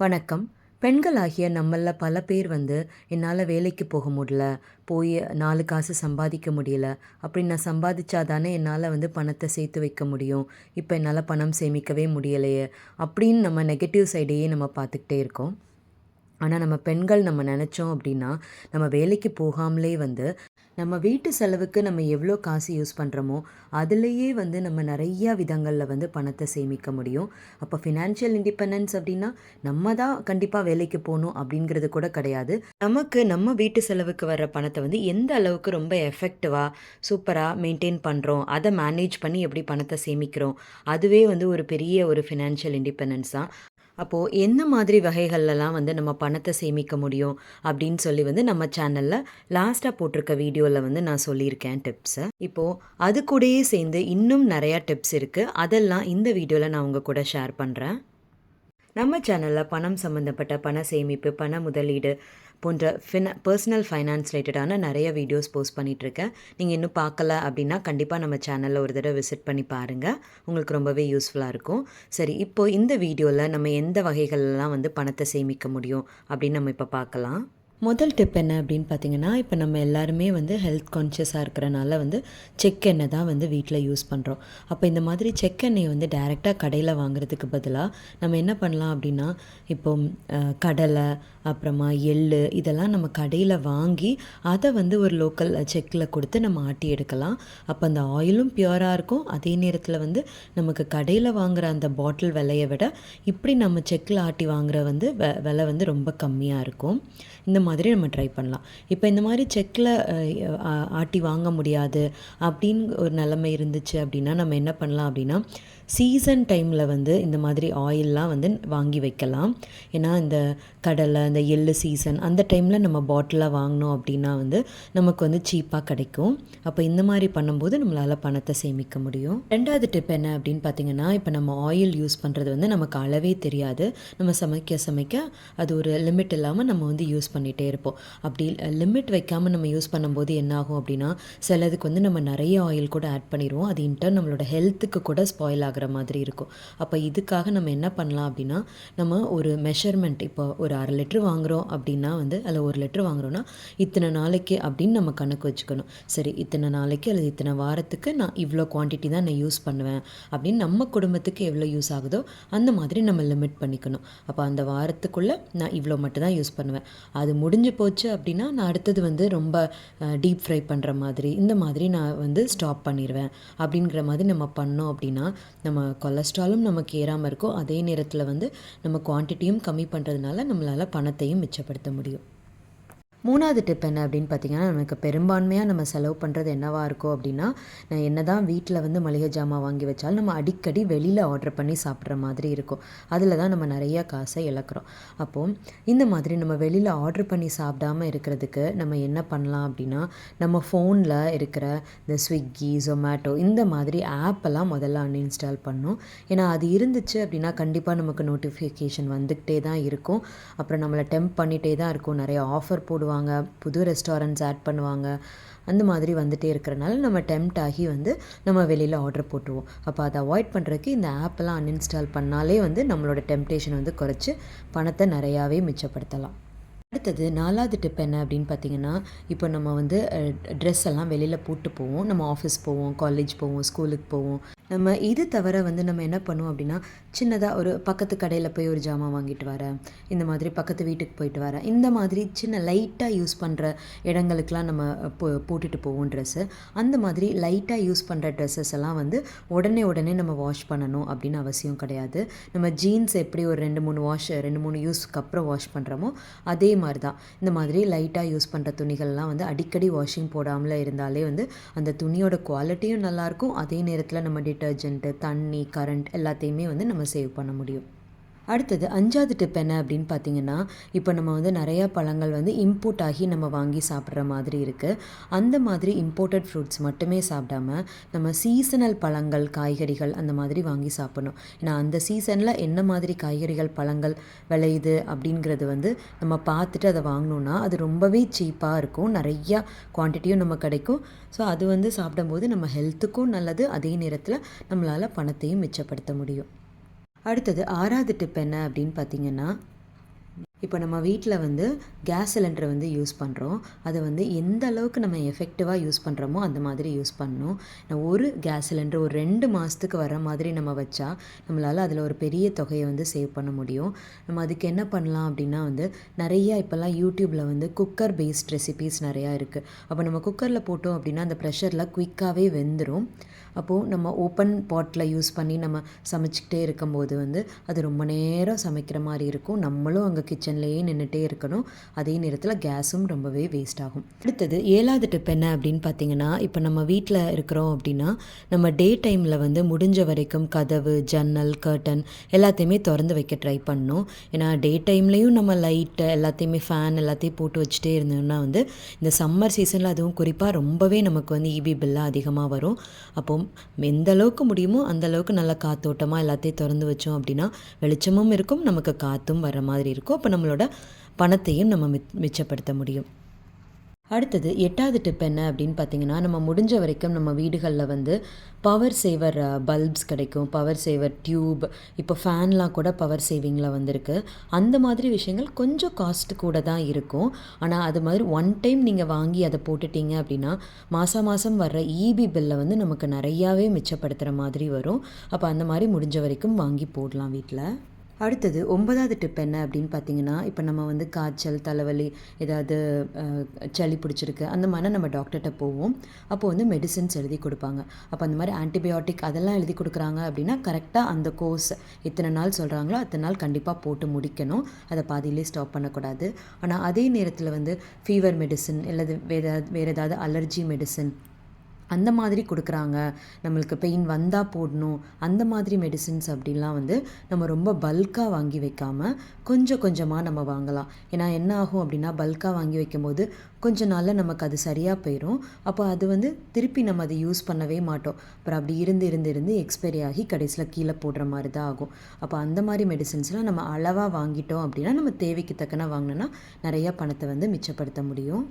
வணக்கம். பெண்களாகிய நம்மள பல பேர் வந்து என்னால் வேலைக்கு போக முடியல போய் நாலு காசு சம்பாதிக்க முடியல. அப்படி நான் சம்பாதிச்சா தானே என்னால் வந்து பணத்தை சேர்த்து வைக்க முடியும். இப்போ என்னால் பணம் சேமிக்கவே முடியலையே. அப்படின்னு நம்ம நெகட்டிவ் சைடையே நம்ம பார்த்துக்கிட்டே இருக்கோம். ஆனால் நம்ம பெண்கள் நம்ம நினச்சோம் அப்படின்னா நம்ம வேலைக்கு போகாமலே வந்து நம்ம வீட்டு செலவுக்கு நம்ம எவ்வளோ காசு யூஸ் பண்ணுறோமோ அதுலேயே வந்து நம்ம நிறையா விதங்களில் வந்து பணத்தை சேமிக்க முடியும். அப்போ ஃபினான்ஷியல் இண்டிபெண்டன்ஸ் அப்படின்னா நம்ம தான் கண்டிப்பாக வேலைக்கு போகணும் அப்படிங்கிறது கூட கிடையாது. நமக்கு நம்ம வீட்டு செலவுக்கு வர பணத்தை வந்து எந்த அளவுக்கு ரொம்ப எஃபெக்டிவாக சூப்பராக மெயின்டைன் பண்ணுறோம் அதை மேனேஜ் பண்ணி எப்படி பணத்தை சேமிக்கிறோம் அதுவே வந்து ஒரு பெரிய ஒரு ஃபினான்ஷியல் இண்டிபெண்டன்ஸ் தான். அப்போது என்ன மாதிரி வகைகள்லாம் வந்து நம்ம பணத்தை சேமிக்க முடியும் அப்படின்னு சொல்லி வந்து நம்ம சேனலில் லாஸ்ட்டாக போட்டிருக்க வீடியோவில் வந்து நான் சொல்லியிருக்கேன் டிப்ஸை இப்போது அது கூடயே சேர்ந்து இன்னும் நிறையா டிப்ஸ் இருக்குது அதெல்லாம் இந்த வீடியோவில் நான் உங்கள் கூட ஷேர் பண்ணுறேன் நம்ம சேனலில் பணம் சம்மந்தப்பட்ட பண சேமிப்பு பண முதலீடு போன்ற ஃபின பர்சனல் ஃபைனான்ஸ் ரிலேட்டடான நிறைய வீடியோஸ் போஸ்ட் பண்ணிகிட்ருக்கேன் நீங்கள் இன்னும் பார்க்கல அப்படின்னா கண்டிப்பாக நம்ம சேனலில் ஒரு தடவை விசிட் பண்ணி பாருங்கள் உங்களுக்கு ரொம்பவே யூஸ்ஃபுல்லாக இருக்கும். சரி இப்போது இந்த வீடியோவில் நம்ம எந்த வகைகள்லாம் வந்து பணத்தை சேமிக்க முடியும் அப்படின்னு நம்ம இப்போ பார்க்கலாம். முதல் டிப் என்ன அப்படின்னு பார்த்தீங்கன்னா இப்போ நம்ம எல்லாருமே வந்து ஹெல்த் கான்ஷியஸாக இருக்கிறனால வந்து செக் எண்ணெய் தான் வந்து வீட்டில் யூஸ் பண்ணுறோம் அப்போ இந்த மாதிரி செக் எண்ணெயை வந்து டைரெக்டாக கடையில் வாங்குறதுக்கு பதிலாக நம்ம என்ன பண்ணலாம் அப்படின்னா இப்போ கடலை அப்புறமா எள் இதெல்லாம் நம்ம கடையில் வாங்கி அதை வந்து ஒரு லோக்கல் செக்கில் கொடுத்து நம்ம ஆட்டி எடுக்கலாம். அப்போ அந்த ஆயிலும் பியூராக இருக்கும். அதே நேரத்தில் வந்து நமக்கு கடையில் வாங்குகிற அந்த பாட்டில் விலையை விட இப்படி நம்ம செக்கில் ஆட்டி வாங்குற வந்து விலை வந்து ரொம்ப கம்மியாக இருக்கும். இந்த மாதிரி நம்ம ட்ரை பண்ணலாம். இப்போ இந்த மாதிரி செக்கில் ஆட்டி வாங்க முடியாது அப்படின்னு ஒரு நிலைமை இருந்துச்சு அப்படின்னா நம்ம என்ன பண்ணலாம் அப்படின்னா சீசன் டைமில் வந்து இந்த மாதிரி ஆயிலெலாம் வந்து வாங்கி வைக்கலாம். ஏன்னா இந்த கடலை இந்த எள்ளு சீசன் அந்த டைமில் நம்ம பாட்டிலாக வாங்கினோம் அப்படின்னா வந்து நமக்கு வந்து சீப்பாக கிடைக்கும். அப்போ இந்த மாதிரி பண்ணும்போது நம்மளால் பணத்தை சேமிக்க முடியும். ரெண்டாவது டிப் என்ன அப்படின்னு பார்த்தீங்கன்னா இப்போ நம்ம ஆயில் யூஸ் பண்ணுறது வந்து நமக்கு அளவே தெரியாது. நம்ம சமைக்க சமைக்க அது ஒரு லிமிட் இல்லாமல் நம்ம வந்து யூஸ் பண்ணிகிட்டே இருப்போம். அப்படி லிமிட் வைக்காமல் நம்ம யூஸ் பண்ணும்போது என்ன ஆகும் அப்படின்னா சிலதுக்கு வந்து நம்ம நிறைய ஆயில் கூட ஆட் பண்ணிடுவோம். அது இன்டர்ன் நம்மளோட ஹெல்த்துக்கு கூட ஸ்பாயில் ஆகிற மாதிரி இருக்கும். அப்போ இதுக்காக நம்ம என்ன பண்ணலாம் அப்படின்னா நம்ம ஒரு மெஷர்மெண்ட் இப்போ ஒரு அரை லிட்டர் வாங்குகிறோம் அப்படின்னா வந்து அதில் ஒரு லிட்டர் வாங்குறோன்னா இத்தனை நாளைக்கு அப்படின்னு நம்ம கணக்கு வச்சுக்கணும். சரி இத்தனை நாளைக்கு அல்லது இத்தனை வாரத்துக்கு நான் இவ்வளோ குவான்டிட்டி தான் நான் யூஸ் பண்ணுவேன் அப்படின்னு நம்ம குடும்பத்துக்கு எவ்வளோ யூஸ் ஆகுதோ அந்த மாதிரி நம்ம லிமிட் பண்ணிக்கணும். அப்போ அந்த வாரத்துக்குள்ளே நான் இவ்வளோ மட்டும் தான் யூஸ் பண்ணுவேன். அது முடிஞ்சு போச்சு அப்படின்னா நான் அடுத்தது வந்து ரொம்ப டீப் ஃப்ரை பண்ணுற மாதிரி இந்த மாதிரி நான் வந்து ஸ்டாப் பண்ணிடுவேன் அப்படிங்கிற மாதிரி நம்ம பண்ணோம் அப்படின்னா நம்ம கொலஸ்ட்ராலும் நமக்கு ஏறாமல் இருக்கும் அதே நேரத்தில் வந்து நம்ம குவான்டிட்டியும் கம்மி பண்ணுறதுனால நம்மளால் பணத்தையும் மிச்சப்படுத்த முடியும். மூணாவது டிப் என்ன அப்படின்னு பார்த்தீங்கன்னா நமக்கு பெரும்பான்மையாக நம்ம செலவு பண்ணுறது என்னவாக இருக்கும் அப்படின்னா நான் என்ன தான் வீட்டில் வந்து மளிகை ஜாமான் வாங்கி வச்சாலும் நம்ம அடிக்கடி வெளியில் ஆர்டர் பண்ணி சாப்பிட்ற மாதிரி இருக்கும். அதில் தான் நம்ம நிறைய காசை இழக்கிறோம். அப்போது இந்த மாதிரி நம்ம வெளியில் ஆர்டர் பண்ணி சாப்பிடாம இருக்கிறதுக்கு நம்ம என்ன பண்ணலாம் அப்படின்னா நம்ம ஃபோனில் இருக்கிற இந்த ஸ்விக்கி ஜொமேட்டோ இந்த மாதிரி ஆப்பெல்லாம் முதல்ல அன்இன்ஸ்டால் பண்ணோம் ஏன்னா அது இருந்துச்சு அப்படின்னா கண்டிப்பாக நமக்கு நோட்டிஃபிகேஷன் வந்துக்கிட்டே தான் இருக்கும். அப்புறம் நம்மளை டெம்ப் பண்ணிகிட்டே தான் இருக்கும். நிறைய ஆஃபர் போடுவோம் போடுவாங்க புது ரெஸ்டாரண்ட்ஸ் ஆட் பண்ணுவாங்க அந்த மாதிரி வந்துட்டே இருக்கிறனால நம்ம டெம்ட் ஆகி வந்து நம்ம வெளியில் ஆர்டர் போட்டுருவோம். அப்போ அதை அவாய்ட் பண்ணுறதுக்கு இந்த ஆப்பெல்லாம் அன்இன்ஸ்டால் பண்ணாலே வந்து நம்மளோட டெம்டேஷன் வந்து குறைச்சி பணத்தை நிறையாவே மிச்சப்படுத்தலாம். அடுத்தது நாலாவது டிப் என்ன அப்படின்னு பார்த்தீங்கன்னா இப்போ நம்ம வந்து ட்ரெஸ் எல்லாம் வெளியில் போட்டு போவோம். நம்ம ஆஃபீஸ் போவோம் காலேஜ் போவோம் ஸ்கூலுக்கு போவோம். நம்ம இது தவிர வந்து நம்ம என்ன பண்ணுவோம் அப்படின்னா சின்னதாக ஒரு பக்கத்து கடையில் போய் ஒரு ஜாமான் வாங்கிட்டு வரேன் இந்த மாதிரி பக்கத்து வீட்டுக்கு போயிட்டு வரேன் இந்த மாதிரி சின்ன லைட்டாக யூஸ் பண்ணுற இடங்களுக்கெலாம் நம்ம போ போட்டுட்டு போவோம் ட்ரெஸ்ஸு அந்த மாதிரி லைட்டாக யூஸ் பண்ணுற ட்ரெஸ்ஸஸ் எல்லாம் வந்து உடனே உடனே நம்ம வாஷ் பண்ணணும் அப்படின்னு அவசியம் கிடையாது. நம்ம ஜீன்ஸ் எப்படி ஒரு ரெண்டு மூணு வாஷ் ரெண்டு மூணு யூஸ்க்கு அப்புறம் வாஷ் பண்ணுறோமோ அதே மாதிரி தான் இந்த மாதிரி லைட்டாக யூஸ் பண்ணுற துணிகள்லாம் வந்து அடிக்கடி வாஷிங் போடாமல் இருந்தாலே வந்து அந்த துணியோட குவாலிட்டியும் நல்லாயிருக்கும் அதே நேரத்தில் நம்ம டிட்டர்ஜென்ட்டு தண்ணி கரண்ட் எல்லாத்தையுமே வந்து நம்ம சேவ் பண்ண முடியும். அடுத்தது அஞ்சாவது டிப் என்ன அப்படின்னு பார்த்தீங்கன்னா இப்போ நம்ம வந்து நிறையா பழங்கள் வந்து இம்போர்ட் ஆகி நம்ம வாங்கி சாப்பிட்ற மாதிரி இருக்குது அந்த மாதிரி இம்போர்ட்டட் ஃப்ரூட்ஸ் மட்டுமே சாப்பிடாம நம்ம சீசனல் பழங்கள் காய்கறிகள் அந்த மாதிரி வாங்கி சாப்பிடணும். ஏன்னா அந்த சீசனில் என்ன மாதிரி காய்கறிகள் பழங்கள் விளையுது அப்படிங்கிறது வந்து நம்ம பார்த்துட்டு அதை வாங்கினோன்னா அது ரொம்பவே சீப்பாக இருக்கும். நிறையா குவான்டிட்டியும் நம்ம கிடைக்கும். ஸோ அது வந்து சாப்பிடும்போது நம்ம ஹெல்த்துக்கும் நல்லது. அதே நேரத்தில் நம்மளால் பணத்தையும் மிச்சப்படுத்த முடியும். அடுத்தது ஆறாவது டிப் என்ன அப்படின்னு பார்த்தீங்கன்னா இப்போ நம்ம வீட்டில் வந்து கேஸ் சிலிண்டரை வந்து யூஸ் பண்ணுறோம் அதை வந்து எந்த அளவுக்கு நம்ம எஃபெக்டிவாக யூஸ் பண்ணுறோமோ அந்த மாதிரி யூஸ் பண்ணணும். நான் ஒரு கேஸ் சிலிண்டர் ஒரு ரெண்டு மாதத்துக்கு வர மாதிரி நம்ம வச்சா நம்மளால் அதில் ஒரு பெரிய தொகையை வந்து சேவ் பண்ண முடியும். நம்ம அதுக்கு என்ன பண்ணலாம் அப்படின்னா வந்து நிறையா இப்போல்லாம் யூடியூப்பில் வந்து குக்கர் பேஸ்ட் ரெசிபீஸ் நிறையா இருக்குது அப்போ நம்ம குக்கரில் போட்டோம் அப்படின்னா அந்த ப்ரெஷரில் குயிக்காகவே வெந்துடும் அப்போது நம்ம ஓப்பன் பாட்டில் யூஸ் பண்ணி நம்ம சமைச்சிக்கிட்டே இருக்கும்போது வந்து அது ரொம்ப நேரம் சமைக்கிற மாதிரி இருக்கும். நம்மளும் அங்கே கிச்சன் கிச்சன்லேயே நின்றுட்டே இருக்கணும். அதே நேரத்தில் கேஸும் ரொம்பவே வேஸ்ட் ஆகும். அடுத்தது ஏழாவது டிப் என்ன அப்படின்னு பார்த்தீங்கன்னா இப்போ நம்ம வீட்டில் இருக்கிறோம் அப்படின்னா நம்ம டே டைமில் வந்து முடிஞ்ச வரைக்கும் கதவு ஜன்னல் கர்டன் எல்லாத்தையுமே திறந்து வைக்க ட்ரை பண்ணணும். ஏன்னா டே டைம்லேயும் நம்ம லைட்டு எல்லாத்தையுமே ஃபேன் எல்லாத்தையும் போட்டு வச்சுட்டே இருந்தோம்னா வந்து இந்த சம்மர் சீசனில் அதுவும் குறிப்பாக ரொம்பவே நமக்கு வந்து இபி பில்லாக அதிகமாக வரும். அப்போ எந்த அளவுக்கு முடியுமோ அந்த அளவுக்கு நல்லா காத்தோட்டமாக எல்லாத்தையும் திறந்து வச்சோம் அப்படின்னா வெளிச்சமும் இருக்கும் நமக்கு காற்றும் வர மாதிரி இருக்கும். அப்போ நம்மளோட பணத்தையும் நம்ம மிச் மிச்சப்படுத்த முடியும். அடுத்தது எட்டாவது டிப் என்ன அப்படின்னு பார்த்தீங்கன்னா நம்ம முடிஞ்ச வரைக்கும் நம்ம வீடுகளில் வந்து பவர் சேவர் பல்ப்ஸ் கிடைக்கும். பவர் சேவர் டியூப் இப்போ ஃபேன்லாம் கூட பவர் சேவிங்கில் வந்திருக்கு. அந்த மாதிரி விஷயங்கள் கொஞ்சம் காஸ்ட் கூட தான் இருக்கும். ஆனால் அது மாதிரி ஒன் டைம் நீங்கள் வாங்கி அதை போட்டுட்டீங்க அப்படின்னா மாதம் மாதம் வர்ற இபி பில்லை வந்து நமக்கு நிறையாவே மிச்சப்படுத்துகிற மாதிரி வரும். அப்போ அந்த மாதிரி முடிஞ்ச வரைக்கும் வாங்கி போடலாம் வீட்டில் அடுத்தது ஒன்பதாவது டிப் என்ன அப்படின்னு பார்த்தீங்கன்னா இப்போ நம்ம வந்து காய்ச்சல் தலைவலி ஏதாவது சளி பிடிச்சிருக்கு அந்த மாதிரி நம்ம டாக்டர்கிட்ட போவோம். அப்போ வந்து மெடிசின்ஸ் எழுதி கொடுப்பாங்க. அப்போ அந்த மாதிரி ஆன்டிபயோட்டிக் அதெல்லாம் எழுதி கொடுக்குறாங்க அப்படின்னா கரெக்டாக அந்த கோர்ஸ் எத்தனை நாள் சொல்கிறாங்களோ அத்தனை நாள் கண்டிப்பாக போட்டு முடிக்கணும். அதை பாதியிலே ஸ்டாப் பண்ணக்கூடாது. ஆனால் அதே நேரத்தில் வந்து ஃபீவர் மெடிசன் இல்லது வேறு வேறு ஏதாவது அலர்ஜி மெடிசன் அந்த மாதிரி கொடுக்குறாங்க. நம்மளுக்கு பெயின் வந்தால் போடணும். அந்த மாதிரி மெடிசின்ஸ் அப்படிலாம் வந்து நம்ம ரொம்ப பல்காக வாங்கி வைக்காமல் கொஞ்சம் கொஞ்சமாக நம்ம வாங்கலாம். ஏன்னா என்ன ஆகும் அப்படின்னா பல்காக வாங்கி வைக்கும்போது கொஞ்ச நாளில் நமக்கு அது சரியாக போயிடும் அப்போ அது வந்து திருப்பி நம்ம அதை யூஸ் பண்ணவே மாட்டோம். அப்புறம் அப்படி இருந்து இருந்து இருந்து எக்ஸ்பைரி ஆகி கடைசியில் கீழே போடுற மாதிரி தான் ஆகும். அப்போ அந்த மாதிரி மெடிசின்ஸ்லாம் நம்ம அளவாக வாங்கிட்டோம் அப்படின்னா நம்ம தேவைக்கு தக்கன வாங்கினோன்னா நிறையா பணத்தை வந்து மிச்சப்படுத்த முடியும்.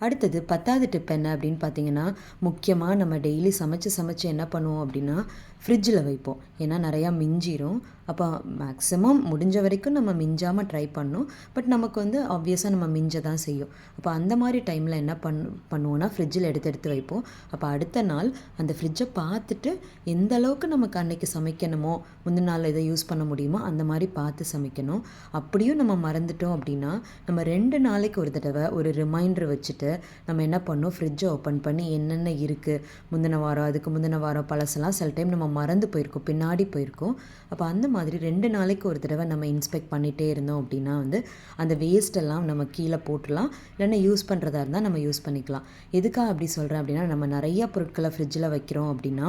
அடுத்தது பத்தாவது டிப் என்ன அப்படின்னு பார்த்தீங்கன்னா முக்கியமாக நம்ம டெய்லி சமைச்சு சமைச்சு என்ன பண்ணுவோம் அப்படின்னா ஃப்ரிட்ஜில் வைப்போம். ஏன்னா நிறையா மிஞ்சிரும். அப்போ மேக்ஸிமம் முடிஞ்ச வரைக்கும் நம்ம மிஞ்சாமல் ட்ரை பண்ணோம். பட் நமக்கு வந்து ஆப்வியஸாக நம்ம மிஞ்ச தான் செய்யும். அப்போ அந்த மாதிரி டைமில் என்ன பண் பண்ணுவோன்னா ஃப்ரிட்ஜில் எடுத்து எடுத்து வைப்போம். அப்போ அடுத்த நாள் அந்த ஃப்ரிட்ஜை பார்த்துட்டு எந்த அளவுக்கு நமக்கு அன்னைக்கு சமைக்கணுமோ முந்தின நாள் இதை யூஸ் பண்ண முடியுமோ அந்த மாதிரி பார்த்து சமைக்கணும். அப்படியும் நம்ம மறந்துட்டோம் அப்படின்னா நம்ம ரெண்டு நாளைக்கு ஒரு தடவை ஒரு ரிமைண்டர் வச்சுட்டு நம்ம என்ன பண்ணோம்? ஃப்ரிட்ஜை ஓப்பன் பண்ணி என்னென்ன இருக்குது முந்தின வாரம் அதுக்கு முந்தின வாரம் பழசெல்லாம் சில டைம் நம்ம மறந்து போயிருக்கோம் பின்னாடி போயிருக்கோம். அப்போ அந்த மாதிரி ரெண்டு நாளைக்கு ஒரு தடவை நம்ம இன்ஸ்பெக்ட் பண்ணிகிட்டே இருந்தோம் அப்படின்னா வந்து அந்த வேஸ்ட்டெல்லாம் நம்ம கீழே போட்டுடலாம். இல்லைன்னா யூஸ் பண்ணுறதா இருந்தால் நம்ம யூஸ் பண்ணிக்கலாம். எதுக்காக அப்படி சொல்கிறேன் அப்படின்னா நம்ம நிறையா பொருட்களை ஃப்ரிட்ஜில் வைக்கிறோம் அப்படின்னா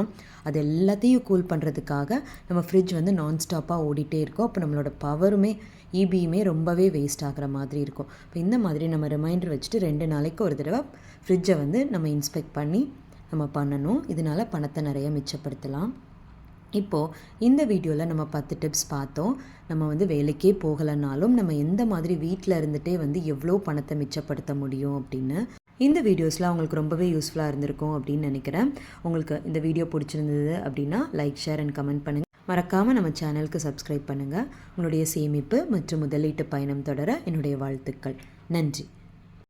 அது எல்லாத்தையும் கூல் பண்ணுறதுக்காக நம்ம ஃப்ரிட்ஜ் வந்து நான் ஸ்டாப்பாக ஓடிட்டே இருக்கும். அப்போ நம்மளோட பவருமே இபியுமே ரொம்பவே வேஸ்ட் ஆகிற மாதிரி இருக்கும். இப்போ இந்த மாதிரி நம்ம ரிமைண்டர் வச்சுட்டு ரெண்டு நாளைக்கு ஒரு தடவை ஃப்ரிட்ஜை வந்து நம்ம இன்ஸ்பெக்ட் பண்ணி நம்ம பண்ணணும். இதனால் பணத்தை நிறைய மிச்சப்படுத்தலாம். இப்போது இந்த வீடியோவில் நம்ம பத்து டிப்ஸ் பார்த்தோம். நம்ம வந்து வேலைக்கே போகலைனாலும் நம்ம எந்த மாதிரி வீட்டில் இருந்துகிட்டே வந்து எவ்வளோ பணத்தை மிச்சப்படுத்த முடியும் அப்படின்னு இந்த வீடியோஸ்லாம் உங்களுக்கு ரொம்பவே யூஸ்ஃபுல்லாக இருந்திருக்கும் அப்படின்னு நினைக்கிறேன். உங்களுக்கு இந்த வீடியோ பிடிச்சிருந்தது அப்படின்னா லைக் ஷேர் அண்ட் கமெண்ட் பண்ணுங்கள் மறக்காமல் நம்ம சேனலுக்கு சப்ஸ்கிரைப் பண்ணுங்கள் உங்களுடைய சேமிப்பு மற்றும் முதலீட்டு பயணம் தொடர என்னுடைய வாழ்த்துக்கள். நன்றி.